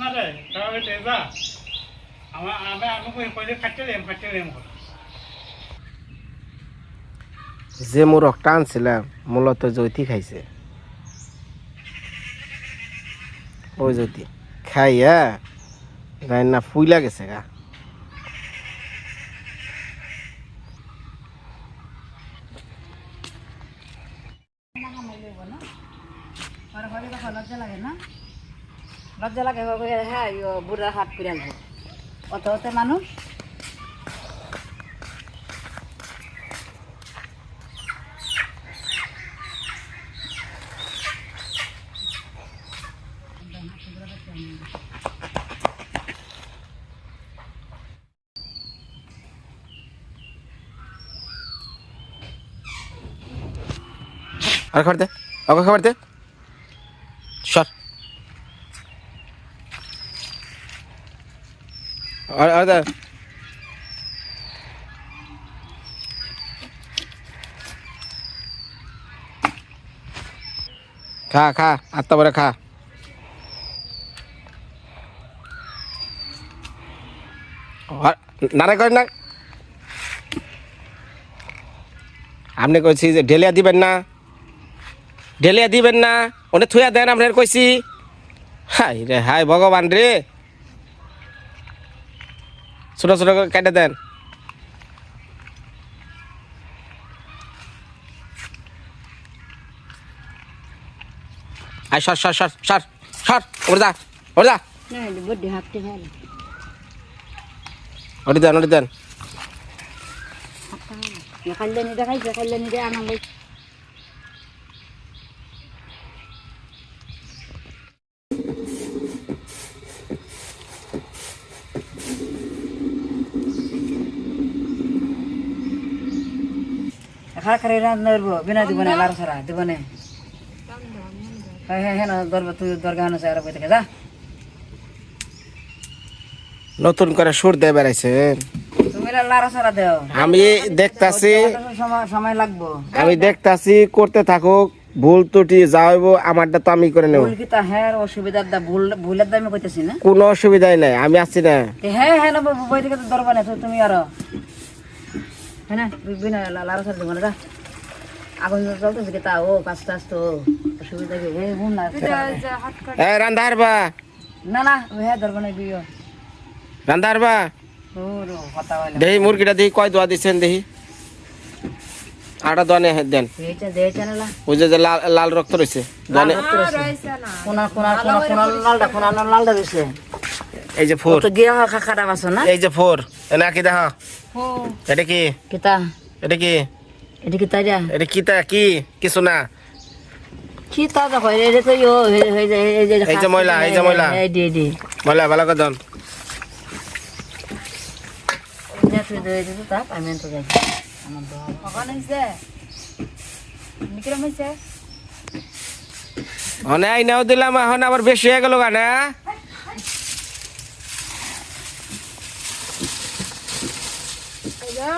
না রে তাহলে যা যে আনছিলাম মূলত জ্যোতি খাইছে। ওই জ্যোতি খাইয়া না ফুইলা গেছে গা লজ্জা লাগে না লজ্জা লাগে হ্যাঁ বুড়ার হাত পিরাল অত অত মানুষ। আর খাবার দে ওকে খাবার দে। আর আর খা খা, আত্মা পরে খা। নারে করেন না। আপনি কইছি যে ঢেলিয়া দিবেন না। ঢেলিয়া দিবেন না। ওনে থুয়া দেন আপনার কইছি। হাই রে হাই ভগবান রে। ছোট ছোট করে কেটে দেন। আই সর সর সর সর সর ওরে যা ওরে যা। ওরে দেন ওরে দেন। খাইলে নিতে খাইছে বিনা দিব না লার সারা দিব না হ্যাঁ হ্যাঁ হ্যাঁ দরবার তুই দরগা হানো সারা বই যা নতুন করে সুর দিয়ে বেড়াইছেন তুমি লার সারা দেও আমি দেখতাছি সময় লাগবো আমি দেখতাছি করতে থাকুক ভুল ত্রুটি যা হইব আমারটা তো আমি করে নেব ভুল কি তা হ্যাঁ অসুবিধার দা ভুল ভুলের দামে কইতেছি না কোনো অসুবিধাই নাই আমি আছি না হ্যাঁ হ্যাঁ না বই থেকে না তুমি আরও হ্যাঁ না? বিনা লারা সার দেবো না যা আগুন চলতেছে কি তা ও কাজটা আসতো অসুবিধা কি? হে হুন না এ রান্ধার বা না না হ্যাঁ দরবার না বিয়ে। রান্ধার বা ও রো কথা বলে দেহি মুরগিটা দেখি কয় দোয়া দিচ্ছেন দেখি আটা দোয়ানে দেন। এইটা দেয়ছে না লা ওই যে যে লাল লাল রক্ত রয়েছে দোয়ানে কোনা কোনা কোনা কোনা লালটা কোনা লালটা দিছে। এই যে ফোর। গিয়া খা খাটা বাসো না? এই যে ফোর। এনে কি দেখা এটা কি? কিতা এটা কি? এটা কি? তাইরা এটা কি তা কি কিছু না কি তা দেখো এটা তো ইয়ো এই যে ময়লা, এই যে ময়লা। এই দি দি বলে ভালো করে দেন যা তুই দে দে তা আমি তো যাই আমার বাবা। কখন হয়েছে বিক্রম হয়েছে অনে আইনাও দিলাম এখন আবার বেশি হয়ে গেল গানা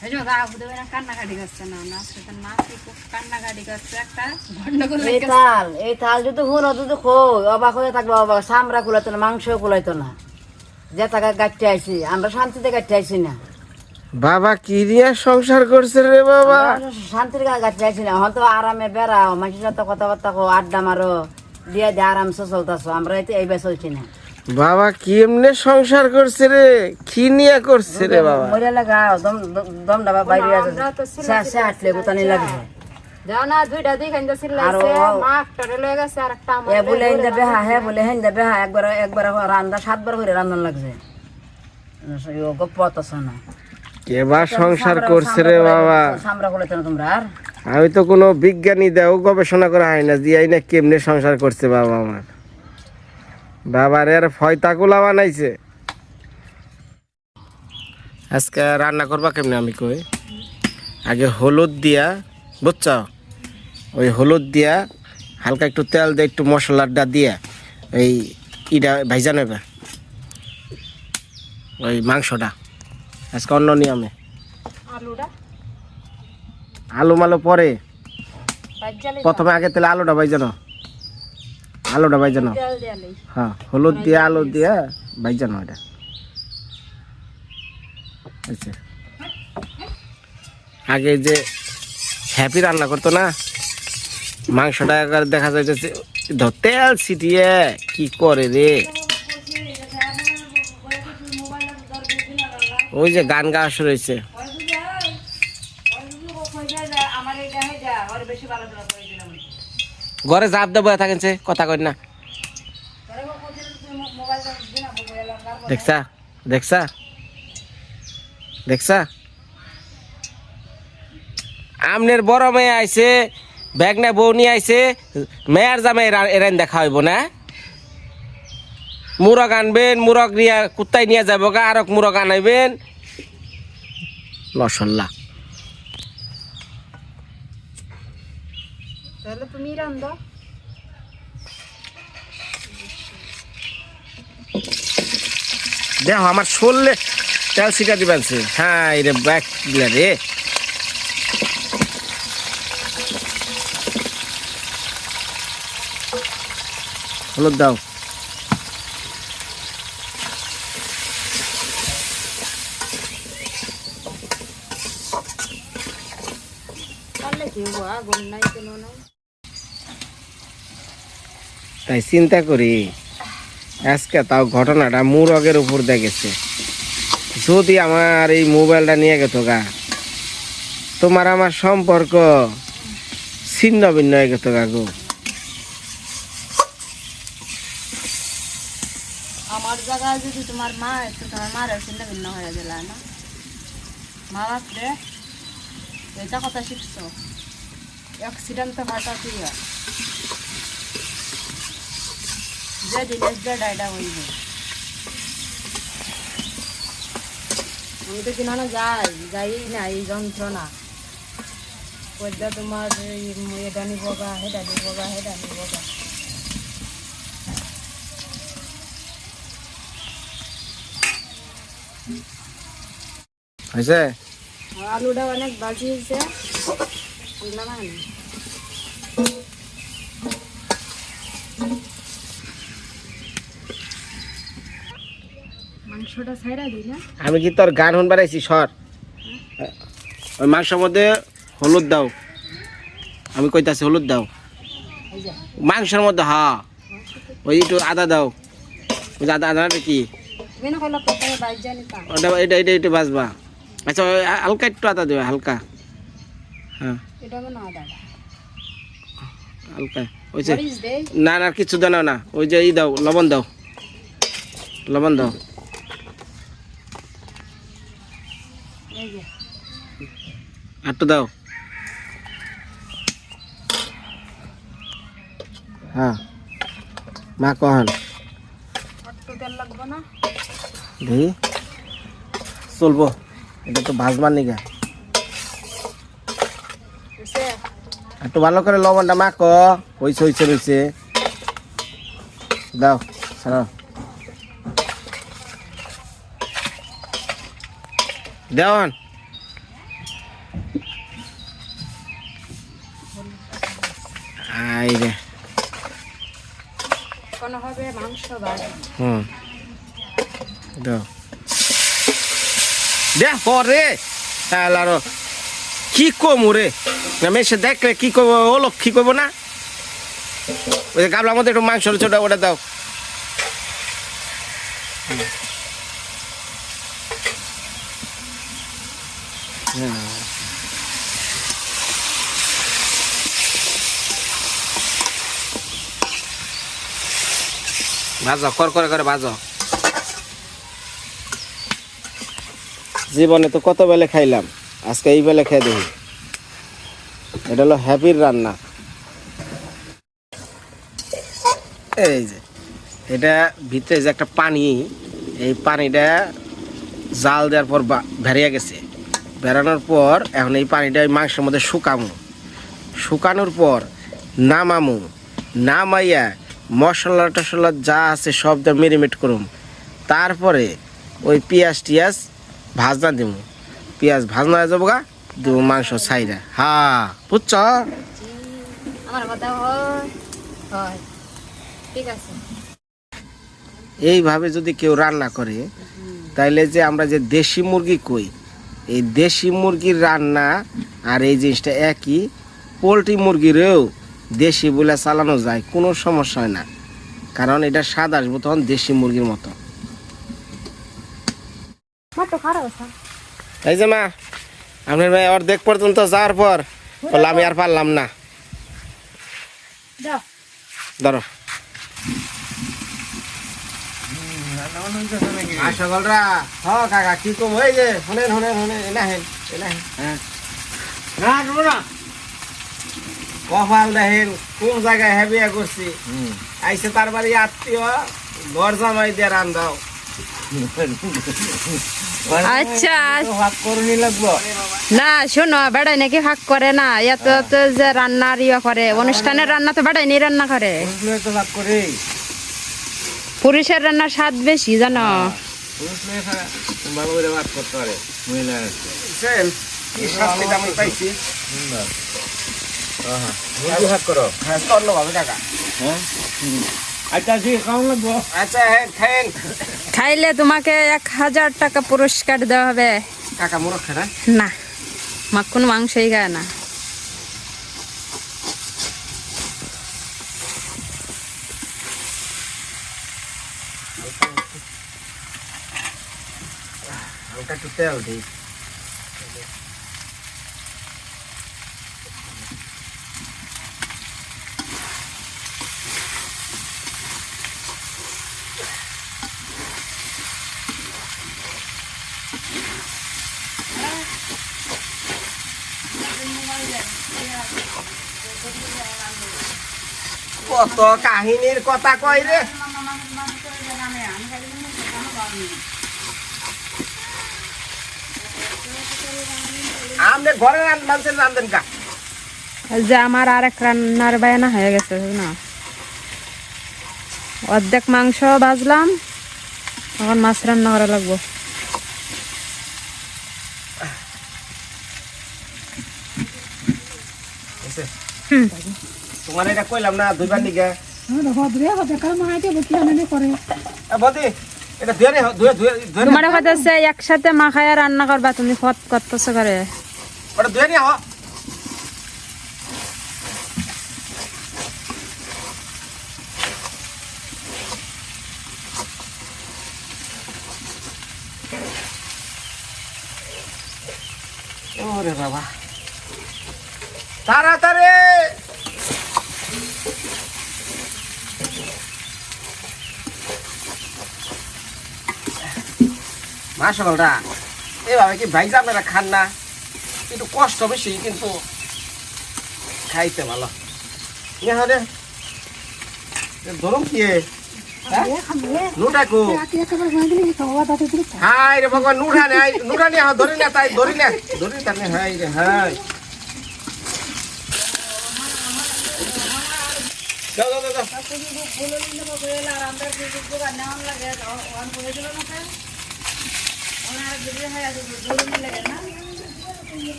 কান্নাকাটি করছে না নাচ নাচি খুব কান্নাকাটি করছে একটা গন্ডগোল এই তাল এই তাল যদি হুন যদি খো অবাক হয়ে থাকব অবাক। সামরা কুলাইতো না মাংস কুলাইতো না। যে টাকা গাইতে আইছি আমরা শান্তিতে গাইতে আইছি না। বাবা কি নিয়ে সংসার করছে রে বাবা? শান্তির গাইতে আইছি না। হয়তো আরামে বেড়াও মানুষের সাথে কথাবার্তা কো আড্ডা মারো দিয়ে দিয়ে আরামসে চলতেছো। আমরা এই চলছি না। বাবা কেমনে সংসার করছে রে? কি নিয়ে করছে রে বাবা? মরে লাগা দম দম ডাবা বাইরে আছে। সে সে আটলে গুতানি লাগে যাও না দুইটা দুই খাইতে সিলাইছে মা একটা লয়ে গেছে আর একটা আমার এ বলে হিন্দা বেহা হে বলে হিন্দা বেহা একবার একবার রান্না সাতবার করে রান্না লাগছে। গপ্প আছে না। কে বা সংসার করছে রে বাবা? সামরা না তোমরা আর? আমি তো কোনো বিজ্ঞানী দেও গবেষণা করা হয় না দিয়াই না কেমনে সংসার করছে বাবা আমার। বাবার এর ফয়তাকুলা বানাইছে। আজকে রান্না করবা কেমনে আমি কই? আগে হলুদ দিয়া বুঝছ? ওই হলুদ দিয়া হালকা একটু তেল দিয়ে একটু মশলাটা দিয়ে এই ইটা ভাইজা নেবে। ওই মাংসটা। আজকে অন্য নিয়মে। আলু মালু পরে। প্রথমে আগে তাহলে আলুটা ভাইজানো আলুটা ভাইজানো হ্যাঁ হলুদ দিয়ে আলু দিয়ে ভাইজানো এটা? আচ্ছা। আগে যে হ্যাপি রান্না করতো না মাংসটা একবার দেখা যাইতেছে তেল ছিটিয়ে কি করে রে? ওই যে গান গাওয়া শুরু হয়েছে আমার এটা হয়ে যা আর বেশি ভালো করে করে দিলাম ঘরে জাপ দেবো থাকেন সে, কথা কই না। দেখছা দেখছা দেখছা। আমনের বড় মেয়ে আইছে ব্যাগ না বউ নিয়ে আইছে, মেয়ার জামে এরান দেখা হইব না। মুরগ আনবেন, মুরগ নিয়ে কুত্তাই নিয়ে যাব গা আরক মুরগ আনাইবেন। লসল্লা তাহলে তুমি রান্ধো দেখো, আমার শরীরে তেল শিকা দিবেন সে হ্যাঁ রে দিলা রে। হলুদ দাও। পারলে আগুন নাই কোনো নাই। তাই চিন্তা করি আজকে তাও ঘটনাটা মুরগের উপর দেখেছে যদি আমার এই মোবাইলটা নিয়ে গেত গা তোমার আমার সম্পর্ক ছিন্ন ভিন্ন হয়ে গেত গা গো। আমার জায়গায় যদি তোমার মা একটু তোমার মার ছিন্ন ভিন্ন হয়ে গেল না? মা বাপরে এটা কথা শিখছো? অ্যাক্সিডেন্ট তো ঘটা কি হয়? যে জিনিস যে ডাইডা হইবে আমি তো কিনা যাই যাই না এই যন্ত্রণা পদ্মা তোমার এই এটা নিব গা হেটা নিব গা হেটা নিব গা হয়েছে আলুটা অনেক বাজি হয়েছে আমি কি তোর গান শুন বেড়াইছি সর। ওই মাংসের মধ্যে হলুদ দাও। আমি কইতাছি হলুদ দাও। মাংসের মধ্যে, হা। ওই একটু আদা দাও। আদা আদাটা কি? ওটা, এটা এটা বাজবা আচ্ছা হালকা একটু আদা দেবে হালকা। হ্যাঁ। এটা মানে আদা হালকা ওই যে মরিচ দেই না না কিছু দাও না ওই যে ই দাও লবণ দাও। লবণ দাও। এই যে একটু দাও। হ্যাঁ। মা কহন। একটু তেল লাগবে না? দেখি চলবো। এটা তো ভাজবার নিগা বুঝছে একটু ভালো করে লবণটা মাখ। হইছে হইছে রইছে দাও সারা দেওয়ান। আই রে। কোনো হবে মাংস ভাজি হুম। দাও। দেখ পরে। আলারো কি কম রে? মেসে দেখলে কি করব ও লোক কি করব না? ওই গাবলার মধ্যে একটু মাংস ছোট, ওটা দাও। ভাজো কর, করে করে ভাজো জীবনে তো কত বেলে খাইলাম। আজকে এই বেলা খেয়ে দেখি। এটা হলো হ্যাপির রান্না। এই যে, এটা ভিতরে যে একটা পানি, এই পানিটা জাল দেওয়ার পর বেরিয়ে গেছে। বেরানোর পর এখন এই পানিটা ওই মাংসের মধ্যে শুকামো। শুকানোর পর নামামু। নামাইয়া মশলা টশলা যা আছে সব মেরিমেট করুম। তারপরে ওই পেঁয়াজ টিয়াজ ভাজনা দিব পেঁয়াজ ভাজনা হয়ে যাব গা দিব মাংস ছাইরা হা বুঝছ? এইভাবে যদি কেউ রান্না করে তাইলে যে আমরা যে দেশি মুরগি কই এই দেশি মুরগির রান্না আর এই জিনিসটা একই পোলট্রি মুরগিরেও দেশি বলে চালানো যায় কোনো সমস্যা হয় না। কারণ এটা স্বাদ আসব তখন দেশি মুরগির মতো। এই যে মা আপনার ভাই অর্ধেক পর্যন্ত যাওয়ার পর বলল আমি আর পারলাম না। ধরো। সকলরা হ কাকা কি কম? ওই যে হ্যাঁ। না দেবো না। কপাল দেখেন কোন জায়গায় করছি। আইসে তার বাড়ি আত্মীয় ঘর জামাই দিয়ে রান্দাও আচ্ছা। না শোনো বেড়াই নাকি ভাগ করে না। এত তো যে রান্নার ইয়ে করে অনুষ্ঠানের রান্না তো বেড়াই রান্না করে। পুরুষের রান্নার স্বাদ বেশি জানো। ভাগ করো হ্যাঁ আচ্ছা ঠিক আচ্ছা হ্যাঁ খাইলে তোমাকে এক হাজার টাকা পুরস্কার দেওয়া হবে। কাকা মোরগ খেলা না মা কোনো মাংসই খায় না। হালকা একটু তেল দিই। কত কাহিনীর কথা কই রে? আমনে ঘরে রান মানুষের রান্ধেন কা যে আমার আর এক রান্নার বায়না হয়ে গেছে না? অর্ধেক মাংস ভাজলাম এখন মাছ রান্না করা লাগবো। হুম। তোমার এটা কইলাম না দুইবার নিকে বদি এটা ধুয়ে নে ধুয়ে ধুয়ে ধুয়ে তোমার কথা হচ্ছে একসাথে মাখায় রান্না করবা তুমি কত করতেছো করে ওটা ধুয়ে নিয়ে হ ওরে বাবা। তাড়াতাড়ি! মা সকালটা এভাবে কি ভাই আপনারা খান না? একটু কষ্ট বেশি কিন্তু খাইতে ভালো। হলে ধরুন কি নুটাকু হাই রে ভগবান নুঠা নে হাই নুঠা ধরি না তাই ধরি না। ধরি তানে হাই রে হাই। যাও যাও যাও, যাও।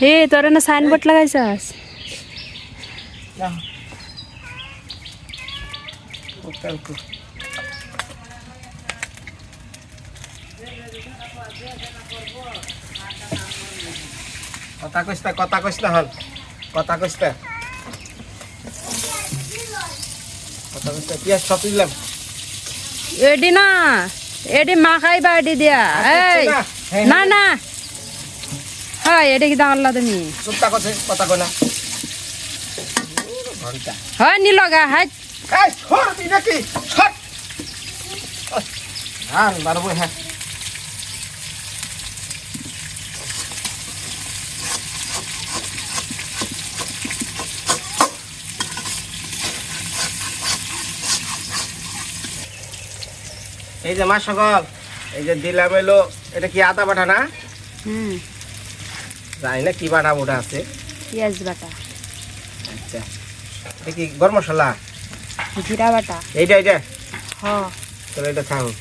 হে তোর না সাইনবোর্ড লাগাইছাস? কথা কইস কথা কইস হল। কথা কইস না কথা কইস না পিয়াজ সব দিলাম। এডি না এডি মাখাইবা এডি দিয়া। এই না। না হয়। এডি কি দাঁড়লা তুমি চুপটা কথা কথা কই না। হয় নি লগা হাই। এই সর তুই নাকি? সর ধান বাড়বো হ্যাঁ। যে মা সকল এই যে দিলাম এলো এটা কি আদা বাটা না? হুম। জানি না কি বাটা ওটা আছে। পেঁয়াজ বাটা। আচ্ছা। এটা কি গরম মশলা? জিরা বাটা। এইটা এইটা? হ। তাহলে এটা থাকুক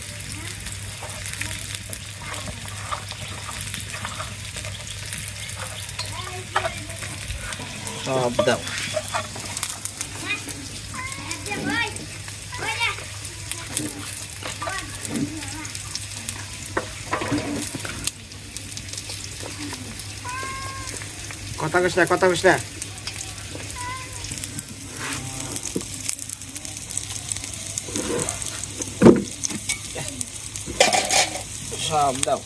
সব দাও। কথা কইস না কথা কইস না। সব দাও।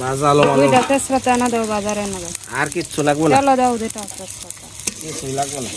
বাজালো মালো দুইটা তেজপাতা না দাও বাজারে না দাও। আর কিচ্ছু লাগবো না। দাও দুইটা তেজপাতা কিছুই লাগবো না।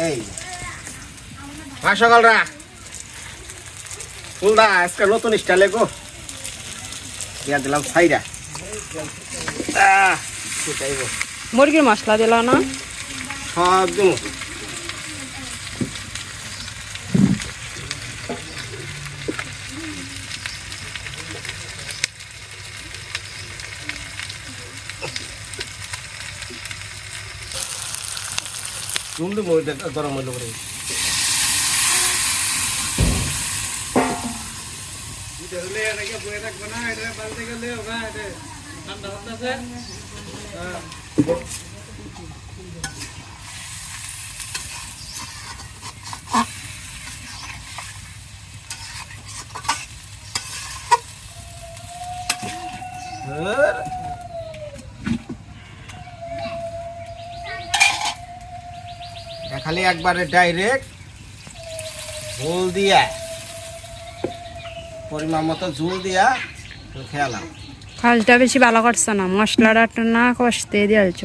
এই। মা সকালরা ফুলদা আজকে নতুন স্টাইলে গো। দিয়া দিলাম সাইরা আহ, মুরগির মশলা দিল না? সব চুল দিমু এটা গরম হইল করে ধরলে এটাকে বয়ে রাখব না এটা পাল্টে গেলে ওরা এটা ঠান্ডা হতেছে ধর। এটা খালি একবারে ডাইরেক্ট ঝোল দিয়া পরিমাণ মতো ঝোল দিয়া খেয়ালাম কাজটা বেশি ভালো করছে না মশলাটা একটু না কষতে দিয়েছ।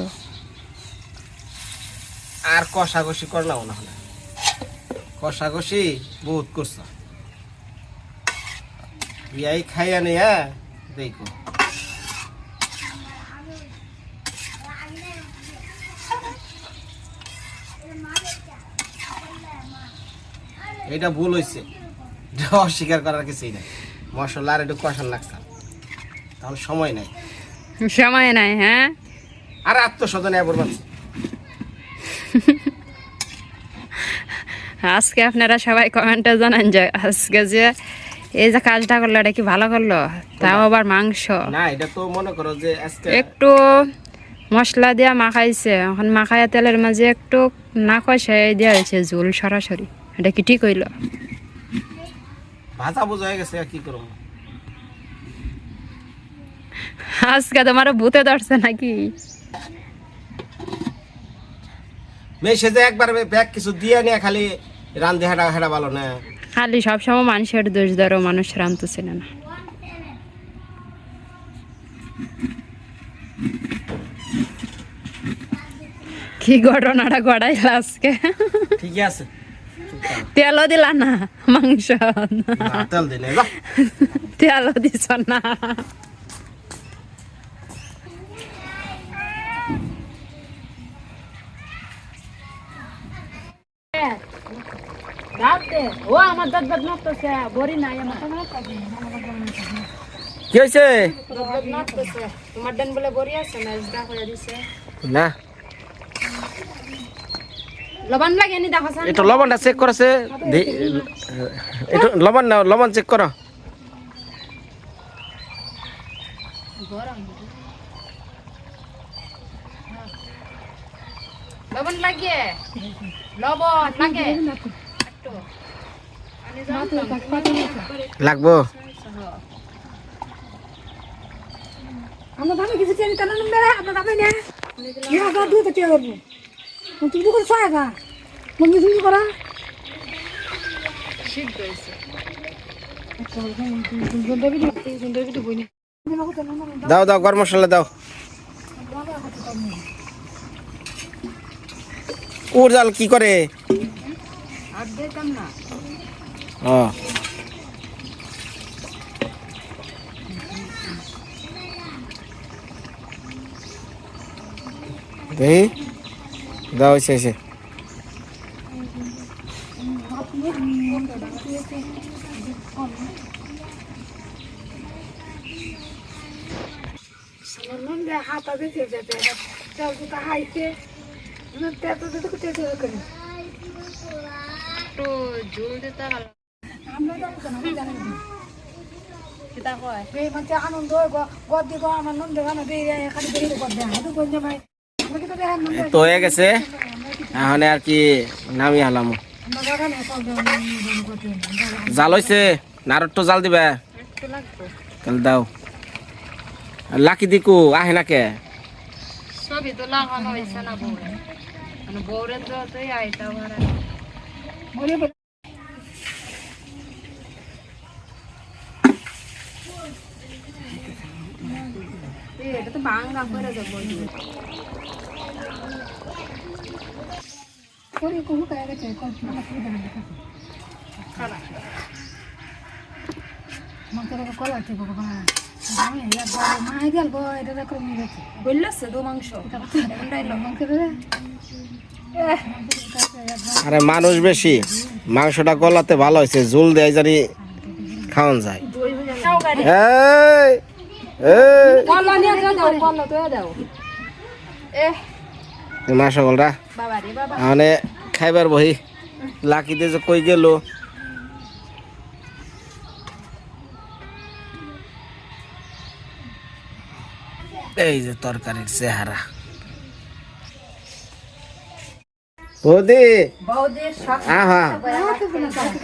আর কষাকষি করলাম না হলে কষাকষি বহুত করছ। ইয়াই খাইয়া নিয়া দেখো। এটা ভুল হয়েছে এটা অস্বীকার করার কিছুই নাই। মশলা আর একটু কষান লাগছে। তাহলে সময় নাই। সময় নাই হ্যাঁ? আর আত্মস্বজনে আজকে আপনারা সবাই কমেন্টে জানান যে আজকে যে এই যে কাজটা করল এটা কি ভালো করল? তাও আবার মাংস। না এটা তো মনে করো যে একটু মশলা দিয়া মাখাইছে। এখন মাখাইয়া তেলের মাঝে একটু না কষাই দেওয়া হয়েছে ঝোল সরাসরি। এটা কি ঠিক হইল? ভাজা বোঝা গেছে কি করব? আজকে তোমার ভূতে ধরছে নাকি? মেয়ে যে একবার ব্যাগ কিছু দিয়ে নিয়ে খালি রান্ধে হেঁটা হেঁটা ভালো না। খালি সবসময় মানুষের দোষ ধরো মানুষ রানতেছে না। কি ঘটনাটা ঘটাইলা আজকে? ঠিকই আছে। তেলও দিলা না মাংস তেল দিলে। তেলও দিছ না। কি হয়েছে না। লবণ লাগে নি দেখো লবণটা চেক করেছে লবণ না লবণ চেক করো। লবণ লাগে। লবণ লাগে। লাগবো। আমরা দামে কিছু চেনি মেরে আমরা দামে নে। ইয়া দুধ তে করব? তুমি তো করে সায়া গা মঙ্গি সুঙ্গি করা সিদ্ধ হয়েছে। দাও দাও গরম মশলা দাও। উড় জাল কি করে? ও। দেখি দাও, এসে হাতা দিতে যেতে চাল তো হাইতে একটু ঝুল দিতে আমরা মানে আনন্দ হয় গদ দিব আমার নন্দ খালি বেরিয়ে গদ দেয় তো হয়ে গেছে। এখন আর কি নামি করতে জাল হয়েছে নারট্ট জাল দিবে। তাহলে দাও। লাকি দিকু, আহে নাকে সবই তো না বউরে। মানে আইতা এটা তো বাংলা করে দেবো করে কোহু কায় গেছে কল না করে দেন মন্তর কল আছে বাবা আমি ইয়া বাবা মাই গেল গো এটা করে নিয়ে গেছে বললেছে দু মাংস। আরে মানুষ বেশি। মাংসটা গলাতে ভালো হয়েছে ঝোল দেয় জানি খাওয়ান যায়। এই, মা সকলরা মানে খাইবার বহি। লাকিতে যে কই গেল? এই যে তরকারির চেহারা। বৌদি আহা।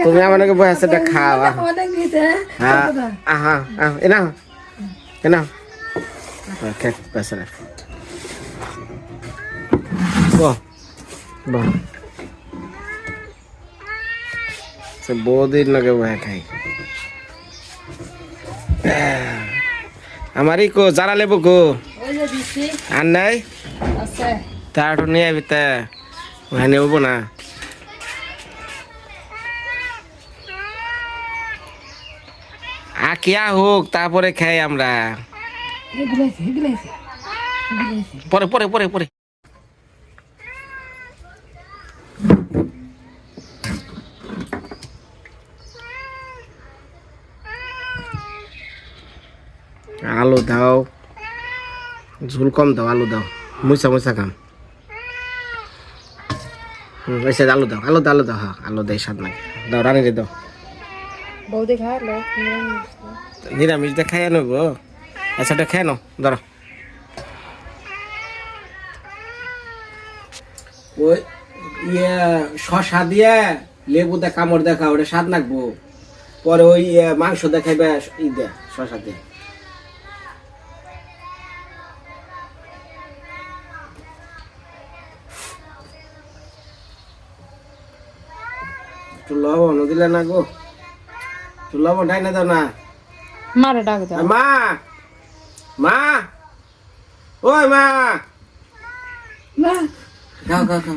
তুমি আমাকে বয়স এটা খাও আহা। অনেক নিতে হ্যাঁ আহা আহা এনা এনা খেক পেছনে বহ বহ সে বৌদির লগে বহে খাই আমারই কো যারা লেবু কো ওই যে দিছি আর নাই আছে তার নিয়ে আবি তা ওখানে নেব না আকিয়া হোক, তারপরে খাই আমরা। পরে পরে পরে পরে। আলু দাও। ঝুল কম দাও, আলু দাও। মুসা মুসা খাম। আলু দাও আলু দাও আলু দাও হ্যাঁ আলু দেয় স্বাদ লাগে। দাও রানি দাও। বৌদি নিরামিষ দিয়ে খাইয়া নেব আচ্ছা এটা খেয়ে নাও ধরো ওই ইয়ে শশা দিয়ে লেবু দিয়ে কামড় দেখা ওটা স্বাদ লাগবো। পরে ওই ইয়ে, মাংস দেখাইবে ই দে শশা দিয়ে একটু লবণ দিলে না গো। একটু লবণ ডাইনে দাও না মারে ডাক দাও। মা মা ওই মা। না খাও খাও খাও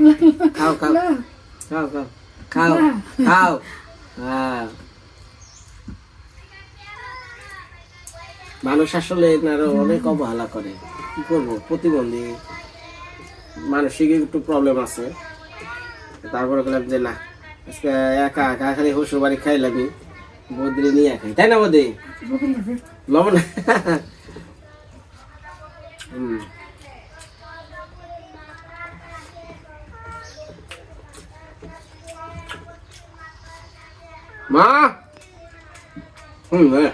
খাও খাও। খাও খাও খাও খাও। হ্যাঁ। মানুষ আসলে এনারা অনেক অবহেলা করে। কি করব? প্রতিবন্ধী। মানসিক একটু প্রবলেম আছে। তারপরে বললাম যে না আজকে একা একা খালি শ্বশুর বাড়ি খাইলামি বৌদি নিয়ে খাই তাই না বৌদি? লবণ হুম। মা! হুম হ্যাঁ।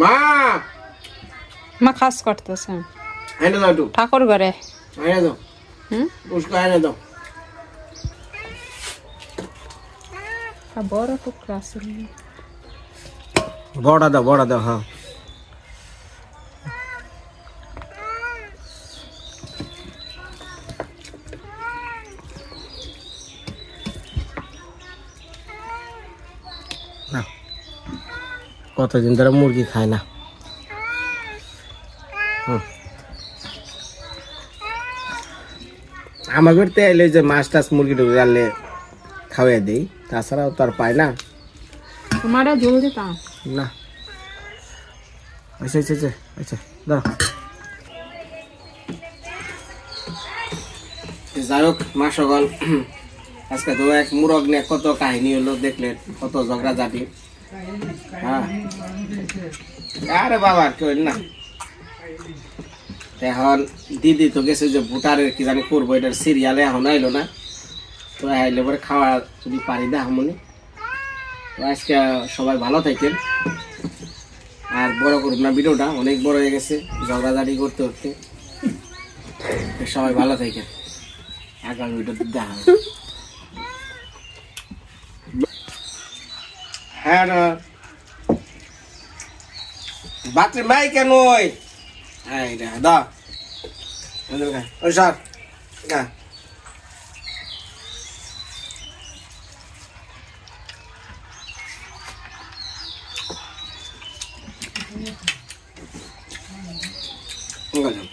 মা! মা কাজ করতেছে। আইনে দাও একটু। ঠাকুর ঘরে। হুম? উস্কো আইনে দাও। বড় টুকরা আছে বড়া দাও বড়া দাও হ্যাঁ নাও। কতদিন ধরে মুরগি খায় না হুম। আমার বাড়িতে এলে যে মাছ টাছ মুরগি টুরগি আনলে খাওয়াই দিই তাছাড়াও তো আর পায় না তোমারা জল দিতাম না। আচ্ছা আচ্ছা আচ্ছা আচ্ছা দাঁড়া যাই হোক মা সকল আজকে তো এক মুরগ নিয়ে কত কাহিনী হলো দেখলেন কত ঝগড়া জাতি। হ্যাঁ। আরে বাবা আর কেউ না। এখন দিদি তো গেছে যে ভোটারের কি জানি করব এটার সিরিয়ালে এখন আইলো না। তো আইলে পরে খাওয়া যদি পারি দা হামনি। তো আজকে সবাই ভালো থাকেন। আর বড় করুন না ভিডিওটা, অনেক বড় হয়ে গেছে ঝগড়াঝাড়ি করতে করতে। সবাই ভালো থাকেন। আগামী ভিডিওতে দেখা হবে। হ্যাঁ বাচ্চা মাই কেন ওই? হ্যাঁ দা ওই সর 你看见。